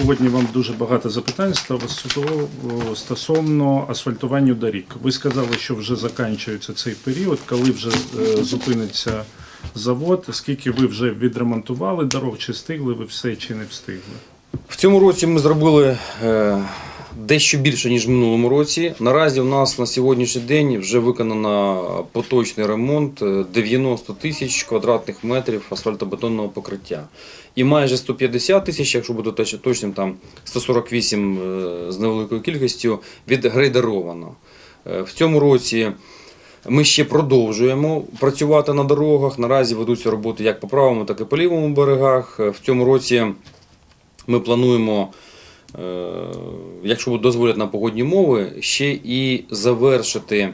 сьогодні вам дуже багато запитань стосовно- асфальтування доріг. Ви сказали, що вже закінчується цей період, коли вже е, зупиниться завод. Скільки ви вже відремонтували дорог, чи встигли ви все, чи не встигли? В цьому році ми зробили е, дещо більше, ніж в минулому році. Наразі у нас на сьогоднішній день вже виконано поточний ремонт е, 90 тисяч квадратних метрів асфальтобетонного покриття. І майже 150 тисяч, якщо бути точ- точним, там 148 е, з невеликою кількістю відгрейдеровано. Е, В цьому році ми ще продовжуємо працювати на дорогах. Наразі ведуться роботи як по правому, так і по лівому берегах. Е, В цьому році ми плануємо, е, якщо дозволять на погодні мови, ще і завершити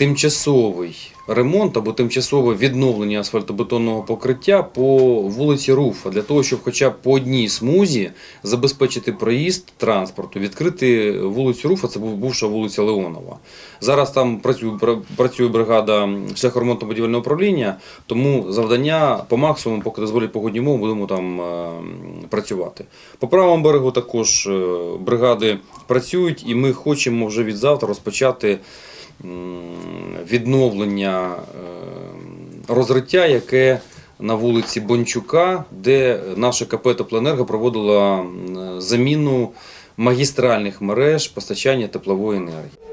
тимчасовий ремонт або тимчасове відновлення асфальтобетонного покриття по вулиці Руфа, для того, щоб хоча б по одній смузі забезпечити проїзд транспорту, відкрити вулицю Руфа, це був бувша вулиця Леонова. Зараз там працює, працює бригада шляхоремонтно-будівельного управління, тому завдання по максимуму, поки дозволять погодні мови, будемо там е, працювати. По правому берегу також е, бригади працюють, і ми хочемо вже від завтра розпочати відновлення е, розриття, яке на вулиці Бончука, де наше КП Теплоенерго проводила заміну магістральних мереж постачання теплової енергії.